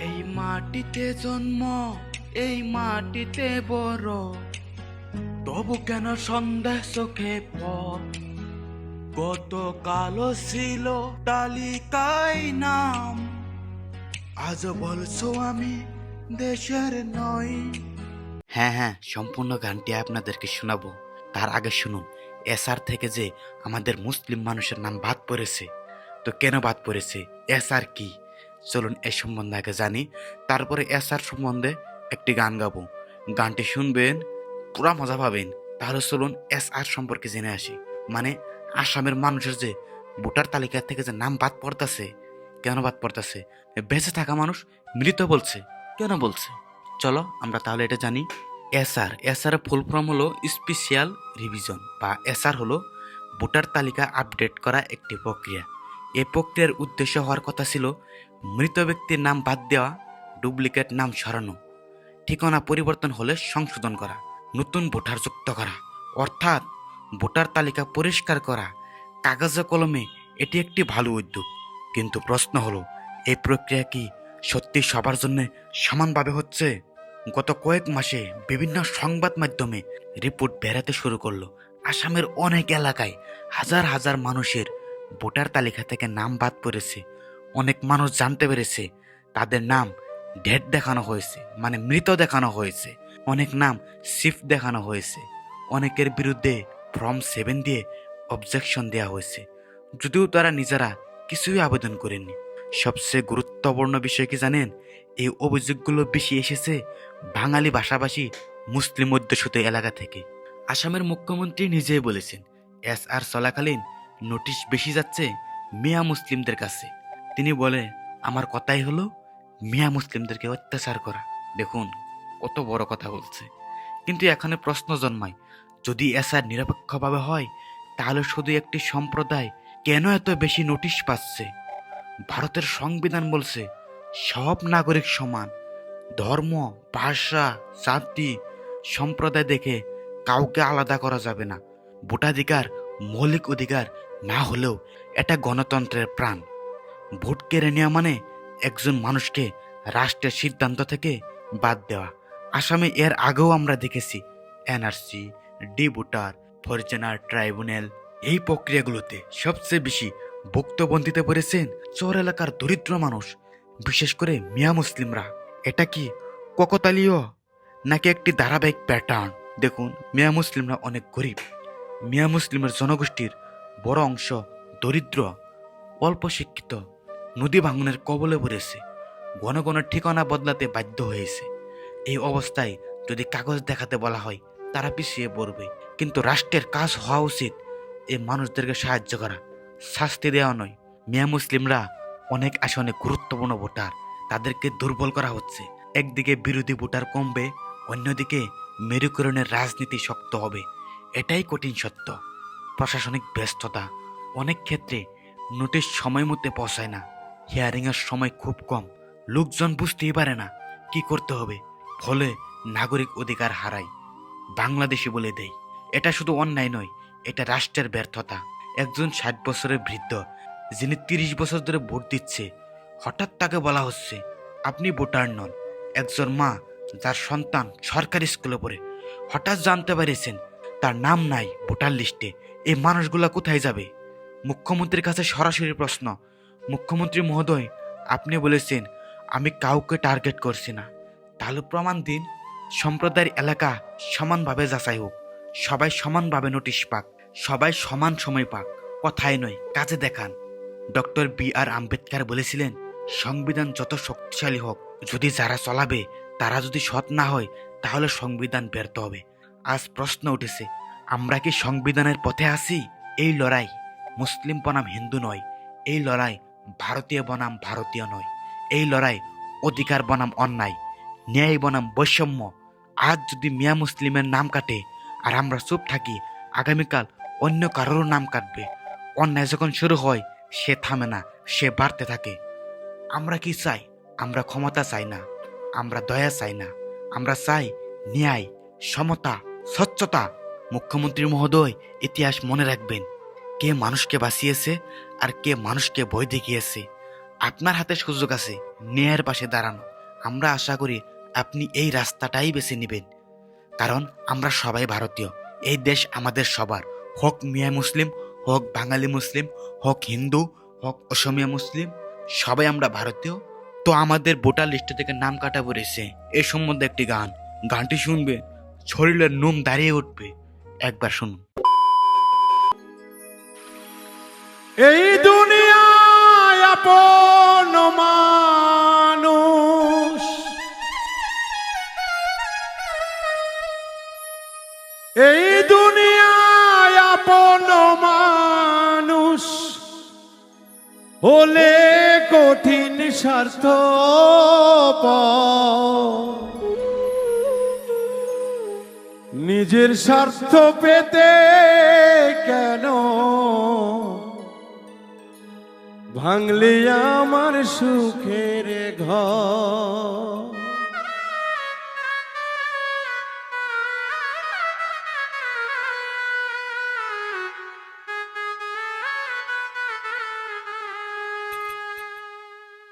এই মাটিতে জন্ম, এই মাটিতে বড়। তবু কেন সন্দেহ চোখে পথ কত কালো ছিল তালিকায় নাম। আজ বলছো আমি দেশের নই। হ্যাঁ হ্যাঁ সম্পূর্ণ গানটি আপনাদেরকে শোনাবো। তার আগে শুনুন, এসআর থেকে যে আমাদের মুসলিম মানুষের নাম বাদ পড়েছে। তো কেন বাদ পড়েছে? এসআর কি? চলুন এ সম্বন্ধে আগে জানি। তারপরে এসআর সম্বন্ধে একটি গান গাবো। গানটি শুনবেন, পুরা মজা পাবেন। তাহলে চলুন এসআর সম্পর্কে জেনে আসি। মানে আসামের মানুষের যে ভোটার তালিকা থেকে যে নাম বাদ পড়তেছে, কেন বাদ পড়তেছে? বেঁচে থাকা মানুষ মৃত বলছে, কেন বলছে? চলো আমরা তাহলে এটা জানি। এসআর এসআর ফুল ফর্ম হলো স্পেশাল রিভিশন বা এসআর হলো ভোটার তালিকা আপডেট করা একটি প্রক্রিয়া। এই প্রক্রিয়ার উদ্দেশ্য হওয়ার কথা ছিল মৃত ব্যক্তির নাম বাদ দেওয়া, ডুপ্লিকেট নাম সরানো, ঠিকানা পরিবর্তন হলে সংশোধন করা, নতুন ভোটার যুক্ত করা, অর্থাৎ ভোটার তালিকা পরিষ্কার করা, কাগজে কলমে এটি একটি ভালো উদ্যোগ। কিন্তু প্রশ্ন হলো, এই প্রক্রিয়া কি সত্যি সবার জন্য সমানভাবে হচ্ছে? গত কয়েক মাসে বিভিন্ন সংবাদ মাধ্যমে রিপোর্ট বেরাতে শুরু করল। আসামের অনেক এলাকায় হাজার হাজার মানুষের ভোটার তালিকা থেকে নাম বাদ পড়েছে। অনেক মানুষ জানতে পেরেছে, তাদের নাম ডেট দেখানো হয়েছে মানে মৃত দেখানো হয়েছে। অনেক নাম শিফট দেখানো হয়েছে। অনেকের বিরুদ্ধে ফর্ম সেভেন দিয়ে অবজেকশন দেওয়া হয়েছে। যদিও তারা নিজেরা কিছুই আবেদন করেননি। সবচেয়ে গুরুত্বপূর্ণ বিষয় কি জানেন? এই অভিযোগগুলো বেশি এসেছে বাঙালি ভাষাভাষী মুসলিম অধ্যুষিত এলাকা থেকে। আসামের মুখ্যমন্ত্রী নিজেই বলেছেন এস আর চলাকালীন নোটিশ বেশি যাচ্ছে মিয়া মুসলিমদের কাছে। তিনি বলে, আমার কথাই হলো, মিয়া মুসলিমদেরকে অত্যাচার করা। দেখুন, কত বড় কথা বলছে। কিন্তু এখানে প্রশ্ন জন্মায়, যদি এসআর নিরপেক্ষভাবে হয়, তাহলে শুধু একটি সম্প্রদায় কেন এত বেশি নোটিশ পাচ্ছে? ভারতের সংবিধান বলছে, সব নাগরিক সমান, ধর্ম, ভাষা, জাতি, সম্প্রদায় দেখে কাউকে আলাদা করা যাবে না। ভোটাধিকার, মৌলিক অধিকার না হলেও এটা গণতন্ত্রের প্রাণ। ভোট কেড়ে নেওয়া মানে একজন মানুষকে রাষ্ট্রের সিদ্ধান্ত থেকে বাদ দেওয়া। আসামে এর আগেও আমরা দেখেছি, NRC D voter foreigner tribunal, এই প্রক্রিয়াগুলোতে সবচেয়ে বেশি বক্তব্য দিতে পেরেছেন চর এলাকার দরিদ্র মানুষ, বিশেষ করে মিয়া মুসলিমরা। এটা কি ককতালীয় নাকি একটি ধারাবাহিক প্যাটার্ন দেখুন, মিয়া মুসলিমরা অনেক গরিব। মিয়া মুসলিমের জনগোষ্ঠীর বড় অংশ দরিদ্র, অল্প শিক্ষিত। নদী ভাঙনের কবলে পড়েছে। ঘন ঘন ঠিকানা বদলাতে বাধ্য হয়েছে। এই অবস্থায় যদি কাগজ দেখাতে বলা হয়, তারা পিছিয়ে পড়বে। কিন্তু রাষ্ট্রের কাজ হওয়া উচিত এই মানুষদেরকে সাহায্য করা। শাস্তি দেওয়া নয়। মিয়া মুসলিমরা অনেক আসনে গুরুত্বপূর্ণ ভোটার। তাদেরকে দুর্বল করা হচ্ছে। একদিকে বিরোধী ভোটার কমবে, অন্যদিকে মেরুকরণের রাজনীতি শক্ত হবে। এটাই কঠিন সত্য। প্রশাসনিক ব্যস্ততা অনেক ক্ষেত্রে নোটিশ সময় মতো পৌঁছায় না। হিয়ারিংয়ের সময় খুব কম। লোকজন বুঝতেই পারে না, কি করতে হবে। ফলে নাগরিক অধিকার হারায় বাংলাদেশি বলে দেয় এটা শুধু অন্যায় নয়, এটা রাষ্ট্রের ব্যর্থতা। একজন ষাট বছরের বৃদ্ধ, যিনি তিরিশ বছর ধরে ভোট দিচ্ছে, হঠাৎ তাকে বলা হচ্ছে, আপনি ভোটার নন। একজন মা, যার সন্তান সরকারি স্কুলে পড়ে, হঠাৎ জানতে পেরেছেন তার নাম নাই ভোটার লিস্টে, এই মানুষগুলা কোথায় যাবে? মুখ্যমন্ত্রীর কাছে সরাসরি প্রশ্ন মুখ্যমন্ত্রী মহোদয়, আপনি বলেছেন, আমি কাউকে টার্গেট করছি না। তাহলে প্রমাণ দিন, সম্প্রদায়ের এলাকা সমানভাবে যাচাই হোক। সবাই সমানভাবে নোটিশ পাক, সবাই সমান সময় পাক কথায় নয়, কাজে দেখান। ডক্টর বি আর আম্বেদকর বলেছিলেন, সংবিধান যত শক্তিশালী হোক, যদি যারা চলাবে, তারা যদি সৎ না হয়, তাহলে সংবিধান ব্যর্থ হবে। আজ প্রশ্ন উঠেছে, আমরা কি সংবিধানের পথে আছি? এই লড়াই মুসলিম বনাম হিন্দু নয়, এই লড়াই ভারতীয় বনাম ভারতীয় নয় এই লড়াই অধিকার বনাম, অন্যায়, ন্যায় বনাম, বৈষম্য। আজ যদি মিয়া মুসলিমের নাম কাটে আর আমরা চুপ থাকি, আগামীকাল অন্য কারোর নাম কাটবে। অন্যায় যখন শুরু হয়, সে থামে না, সে বাড়তে থাকে। আমরা কি চাই? আমরা ক্ষমতা চাই না, আমরা দয়া চাই না। আমরা চাই ন্যায়, সমতা, স্বচ্ছতা। মুখ্যমন্ত্রী মহোদয় ইতিহাস মনে রাখবেন। কে মানুষকে বাঁচিয়েছে আর কে মানুষকে বই দেখিয়েছে। আপনার হাতে সুযোগ আছে, ন্যায়ের পাশে দাঁড়ানো। আমরা আশা করি আপনি এই রাস্তাটাই বেছে নেবেন। কারণ আমরা সবাই ভারতীয়, এই দেশ আমাদের সবার। হোক মিয়া মুসলিম, হোক বাঙালি মুসলিম, হোক হিন্দু, হোক অসমিয়া মুসলিম, সবাই আমরা ভারতীয়। তো আমাদের ভোটার লিস্ট থেকে নাম কাটা পড়েছে। এ সম্বন্ধে একটি গান। গানটি শুনবে, শরীরের নোম দাঁড়িয়ে উঠবে। একবার শুনুন। এই দুনিয়ায় আপন মানুষ। এই দুনিয়ায় আপন মানুষ হলে কঠিন স্বার্থ নিজের স্বার্থ পেতে কেন ভাঙলে আমার সুখের ঘর।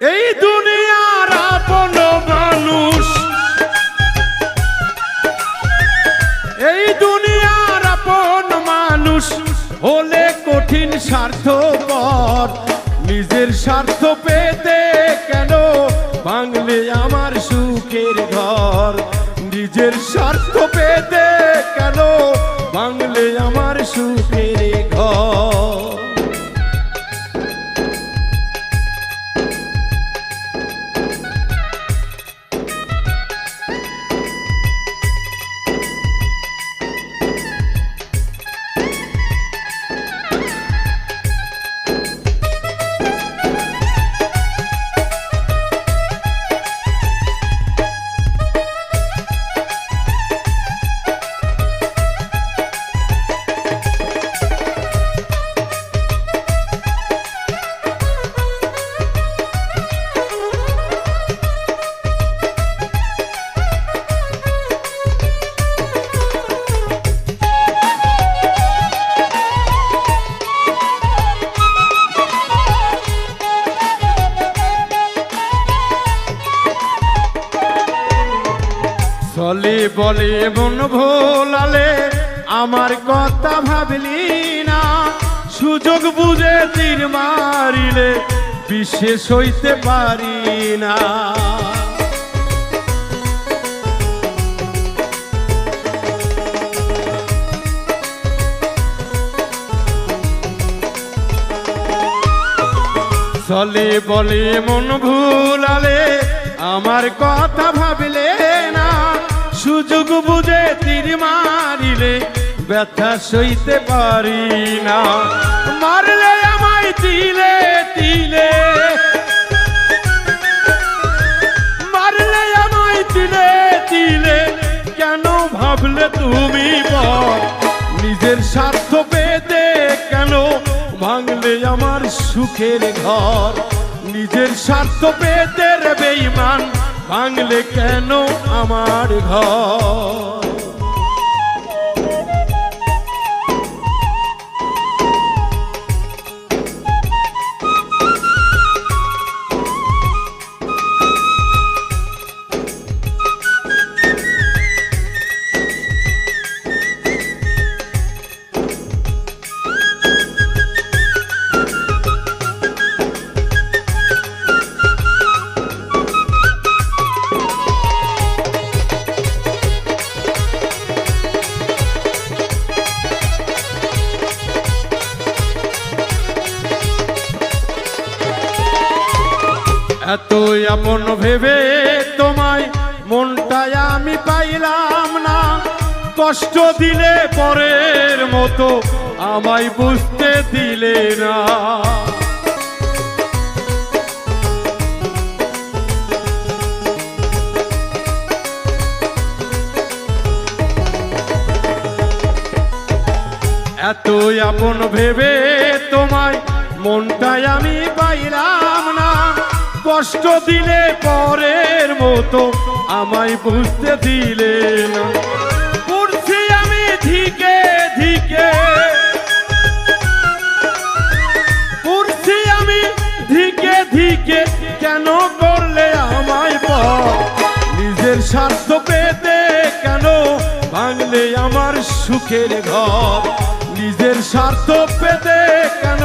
এই দুনিয়ার আপন মানুষ। এই দুনিয়ার আপন মানুষ হলে কঠিন স্বার্থপর। নিজের স্বার্থ পেতে কেন? বাংলে আমার সুখের ঘর। নিজের স্বার্থ পেতে কেন? বাংলে আমার সুখের বলে মন ভোলালে, আমার কথা ভাবলি না। সুযোগ বুঝে তীর মারিলে, বিশেষ হইতে পারি না। চলে বলে মন ভুলালে, আমার কথা ভাবলে ব্যথা সইতে পারি না। মারলে আমায় তিলে তিলে। মারলে আমায় তিলে কেন ভাবলে তুমি বল নিজের স্বার্থ পেতে কেন ভাঙলে আমার সুখের ঘর? নিজের স্বার্থ পেতে রে বেঈমান, ভাঙলে কেন আমার ঘর? আপন ভেবে তোমায় মনটাই আমি পাইলাম না। কষ্ট দিলে পরের মতো আমায় বুঝতে দিলে না। এতই আপন ভেবে তোমায় মনটাই আমি পাইলাম না। কষ্ট দিলে পরের মতো আমায় বুঝতে দিলে না। পড়ছি আমি ধিকে ধিকে। পড়ছি আমি ধিকে থেকে কেন করলে আমায় পর নিজের স্বার্থ পেতে কেন ভাঙলে আমার সুখের ঘর? নিজের স্বার্থ পেতে কেন